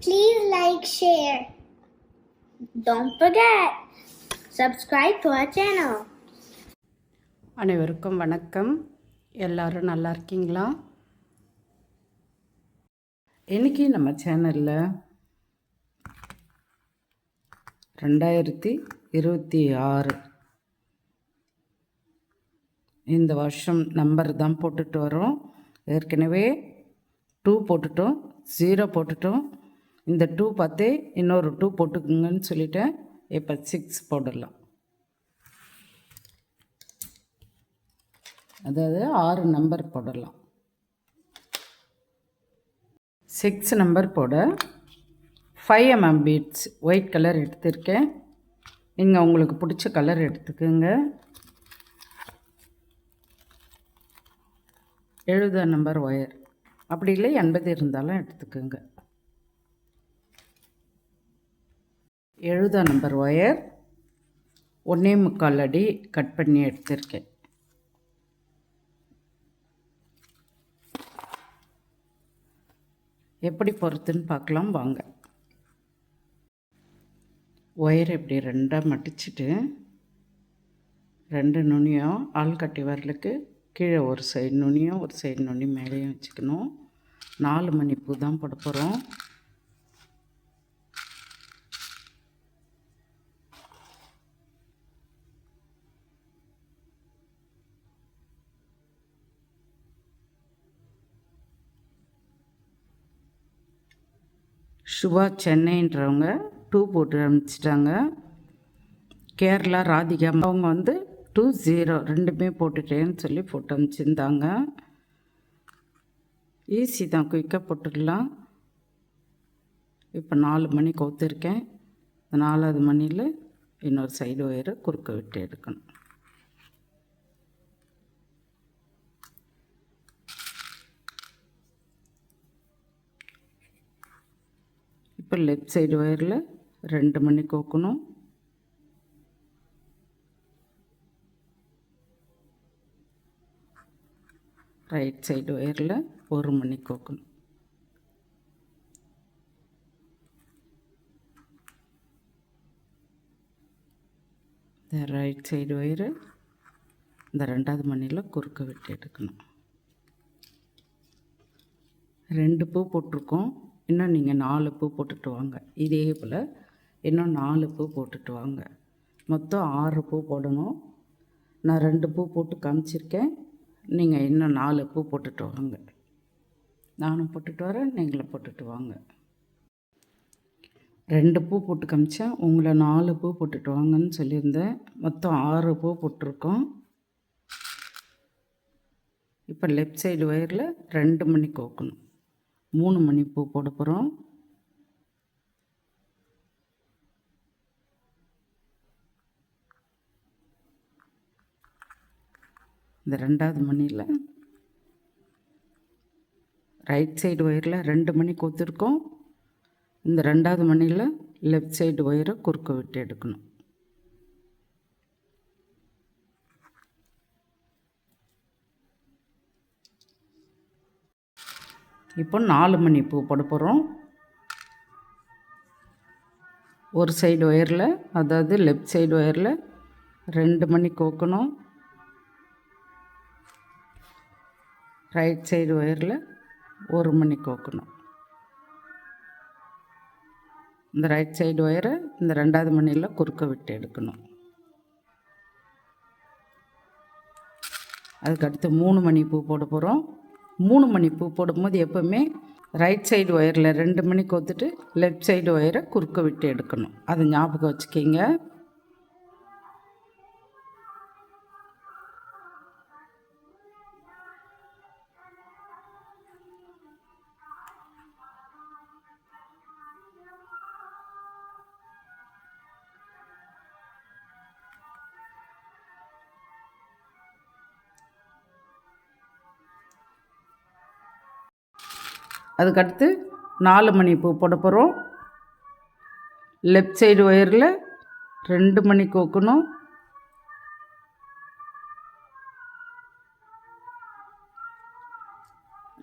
Please like, share. Don't forget, subscribe to our channel. அனைவருக்கும் வணக்கம் எல்லாரும் நல்லா இருக்கீங்களா இன்னைக்கு நம்ம சேனலில் ரெண்டாயிரத்தி இருபத்தி ஆறு இந்த வருஷம் நம்பர் தான் போட்டுட்டு வரோம் ஏற்கனவே டூ போட்டுட்டோம் ஜீரோ போட்டுட்டோம் இந்த டூ பார்த்தே இன்னொரு டூ போட்டுக்குங்கன்னு சொல்லிட்டேன். இப்போ சிக்ஸ் போடலாம். அதாவது ஆறு நம்பர் போடலாம். சிக்ஸ் நம்பர் போட five MM beads white colour எடுத்திருக்கேன். நீங்கள் உங்களுக்கு பிடிச்ச கலர் எடுத்துக்கோங்க. எழுபது நம்பர் ஒயர் அப்படி இல்லை எண்பது இருந்தாலும் எடுத்துக்கோங்க. எழுத நம்பர் ஒயர். ஒன்றே முக்கால் அடி கட் பண்ணி எடுத்திருக்கேன். எப்படி பொறுத்துன்னு பார்க்கலாம் வாங்க. ஒயர் இப்படி ரெண்டாக மடிச்சிட்டு ரெண்டு நுனியும் ஆள்கட்டி வரலுக்கு கீழே ஒரு சைடு நுனியும் ஒரு சைடு நுனி மேலேயும் வச்சுக்கணும். நாலு மணி பூ தான் போட போகிறோம் சுபா சென்னைன்றவங்க டூ போட்டு அனுப்பிச்சிட்டாங்க. கேரளா ராதிகா அவங்க வந்து டூ ஜீரோ ரெண்டுமே போட்டுட்டேன்னு சொல்லி போட்டு அனுப்பிச்சிருந்தாங்க. ஈஸி தான் குயிக்காக போட்டுடலாம். இப்போ நாலு மணி கோத்துருக்கேன் நாலாவது மணியில் இன்னொரு சைடு ஒயரை குறுக்க விட்டு எடுக்கணும். இப்போ லெஃப்ட் சைடு ஒயரில் ரெண்டு மணி கோக்கணும். ரைட் சைடு ஒயரில் ஒரு மணி கோக்கணும். இந்த ரைட் சைடு ஒயரு இந்த ரெண்டாவது மணியில் குறுக்க விட்டு எடுக்கணும். ரெண்டு பூ போட்டிருக்கோம். இன்னும் நீங்கள் நாலு பூ போட்டுட்டு வாங்க. இதே போல் இன்னும் நாலு பூ போட்டுட்டு வாங்க. மொத்தம் ஆறு பூ போடணும். நான் ரெண்டு பூ போட்டு காமிச்சிருக்கேன். நீங்கள் இன்னும் நாலு பூ போட்டுட்டு வாங்க. நானும் போட்டுட்டு வரேன் நீங்களும் போட்டுட்டு வாங்க. ரெண்டு பூ போட்டு காமிச்சேன். உங்களை நாலு பூ போட்டுட்டு வாங்கன்னு சொல்லியிருந்தேன். மொத்தம் ஆறு பூ போட்டிருக்கோம். இப்போ லெஃப்ட் சைடு ஒயரில் ரெண்டு மணி கோக்கணும். மூணு மணி பூ போட போகிறோம் இந்த ரெண்டாவது மணியில் ரைட் சைடு ஒயரில் ரெண்டு மணி கொத்துருக்கோம். இந்த ரெண்டாவது மணியில் லெஃப்ட் சைடு ஒயரை குறுக்க விட்டு எடுக்கணும். இப்போ நாலு மணி பூ போட போகிறோம் ஒரு சைடு ஒயரில் அதாவது லெஃப்ட் சைடு ஒயரில் ரெண்டு மணி கோக்கணும். ரைட் சைடு ஒயரில் ஒரு மணி கோக்கணும். இந்த ரைட் சைடு ஒயரை இந்த ரெண்டாவது மணியில் குறுக்க விட்டு எடுக்கணும். அதுக்கடுத்து மூணு மணி பூ போட போகிறோம் மூணு மணி பூ போடும்போது எப்போவுமே ரைட் சைடு ஒயரில் ரெண்டு மணி கோத்துட்டு லெஃப்ட் சைடு ஒயரை குறுக்க விட்டு எடுக்கணும். அதை ஞாபகம் வச்சுக்கிங்க. அதுக்கடுத்து நாலு மணி பூ போட போகிறோம் லெஃப்ட் சைடு ஒயரில் ரெண்டு மணி கோக்கணும்.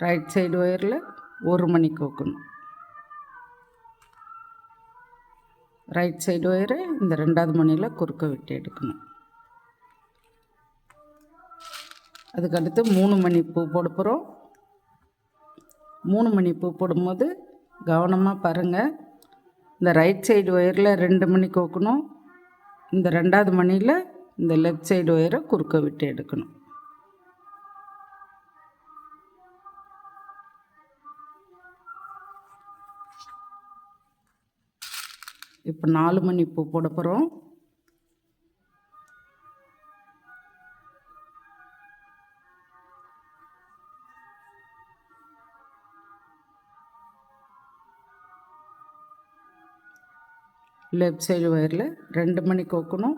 ரைட் சைடு ஒயரில் ஒரு மணி கோக்கணும். ரைட் சைடு ஒயரை இந்த ரெண்டாவது மணியில் குறுக்க விட்டு எடுக்கணும். அதுக்கடுத்து மூணு மணி பூ போட போகிறோம் மூணு மணி பூ போடும்போது கவனமாக பாருங்கள் இந்த ரைட் சைடு ஒயரில் ரெண்டு மணி கோக்கணும். இந்த ரெண்டாவது மணியில் இந்த லெஃப்ட் சைடு ஒயரை குறுக்க விட்டு எடுக்கணும். இப்போ நாலு மணி பூ போட போகிறோம் லெஃப்ட் சைடு ஒயரில் ரெண்டு மணி கோக்கணும்.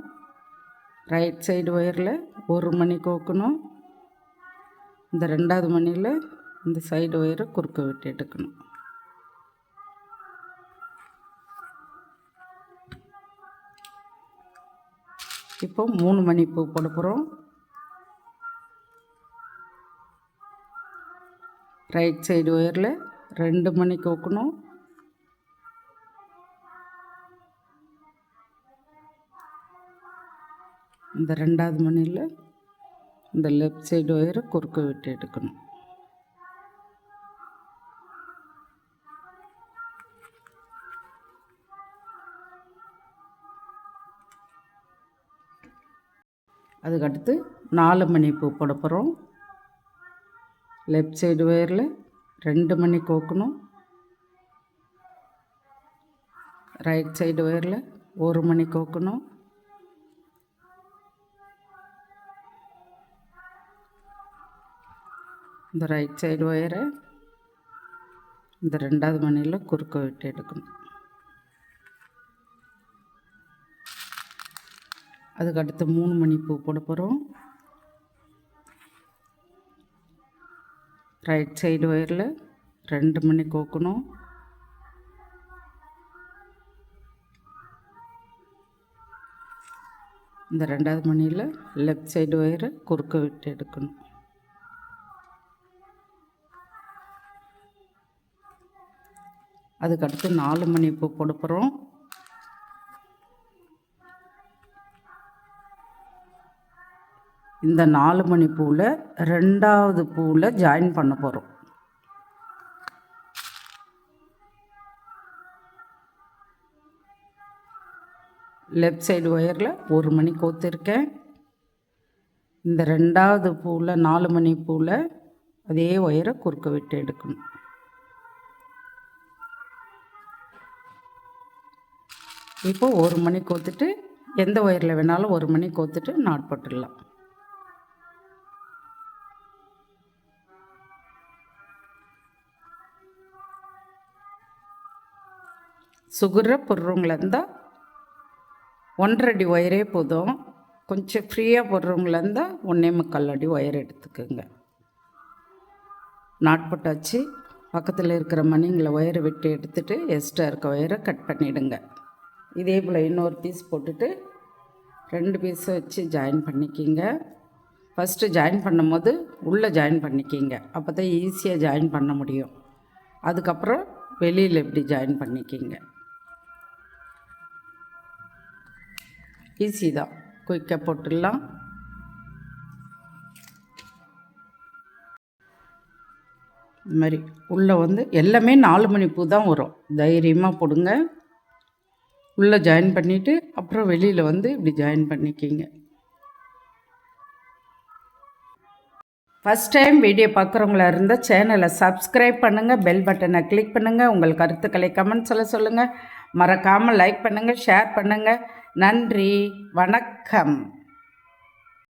ரைட் சைடு ஒயரில் ஒரு மணி கோக்கணும். இந்த ரெண்டாவது மணியில் இந்த சைடு ஒயரை குறுக்க விட்டு எடுக்கணும். இப்போ மூணு மணி பூ போட போகிறோம் ரைட் சைடு ஒயரில் ரெண்டு மணி கோக்கணும். இந்த ரெண்டாவது மணியில் இந்த லெஃப்ட் சைடு ஒயரை குறுக்க விட்டு எடுக்கணும். அதுக்கடுத்து நாலு மணி பூ போட போகிறோம் லெஃப்ட் சைடு ஒயரில் ரெண்டு மணி கோக்கணும். ரைட் சைடு ஒயரில் ஒரு மணி கோக்கணும். இந்த ரைட் சைடு ஒயரை இந்த ரெண்டாவது மணியில் குறுக்க விட்டு எடுக்கணும். அதுக்கு அடுத்து மூணு மணி பூ போட போகிறோம் ரைட் சைடு ஒயரில் ரெண்டு மணி கோக்கணும். இந்த ரெண்டாவது மணியில் லெஃப்ட் சைடு ஒயரை குறுக்க விட்டு எடுக்கணும். அதுக்கடுத்து நாலு மணி பூ போட போகிறோம் இந்த நாலு மணி பூவில் ரெண்டாவது பூவில் ஜாயின் பண்ண போகிறோம் லெஃப்ட் சைடு ஒயரில் ஒரு மணி கோத்திருக்கேன் இந்த ரெண்டாவது பூவில் நாலு மணி பூவில் அதே ஒயரை குறுக்க விட்டு எடுக்கணும். இப்போ ஒரு மணி கோத்துட்டு எந்த ஒயரில் வேணாலும் ஒரு மணி கோத்துட்டு நாட் போட்டுடலாம். சுகுற போடுறவங்களா இருந்தால் ஒன்றரை அடி ஒயரே போதும். கொஞ்சம் ஃப்ரீயாக போடுறவங்களா இருந்தால் ஒன்றே முக்கால் அடி ஒயர் எடுத்துக்கோங்க. நாட் போட்டாச்சு. பக்கத்தில் இருக்கிற மணிங்களை ஒயரை விட்டு எடுத்துட்டு எக்ஸ்ட்ரா இருக்க ஒயரை கட் பண்ணிவிடுங்க இதே போல் இன்னொரு பீஸ் போட்டுட்டு ரெண்டு பீஸை வச்சு ஜாயின் பண்ணிக்கிங்க. ஃபஸ்ட்டு ஜாயின் பண்ணும்போது உள்ளே ஜாயின் பண்ணிக்கிங்க. அப்போ தான் ஈஸியாக ஜாயின் பண்ண முடியும். அதுக்கப்புறம் வெளியில் எப்படி ஜாயின் பண்ணிக்கிங்க. ஈஸி தான். குயிக்காக போட்டுடலாம். இது மாதிரி உள்ளே வந்து எல்லாமே நாலு மணி பூ தான் வரும். தைரியமாக போடுங்க. உள்ளே ஜாயின் பண்ணிவிட்டு அப்புறம் வெளியில் வந்து இப்படி ஜாயின் பண்ணிக்கிங்க. ஃபஸ்ட் டைம் வீடியோ பார்க்குறவங்களா இருந்தால் சேனலை சப்ஸ்கிரைப் பண்ணுங்கள் பெல் பட்டனை கிளிக் பண்ணுங்கள் உங்கள் கருத்துக்களை கமெண்ட்ஸில் சொல்லுங்கள் மறக்காமல் லைக் பண்ணுங்கள் ஷேர் பண்ணுங்கள் நன்றி வணக்கம்.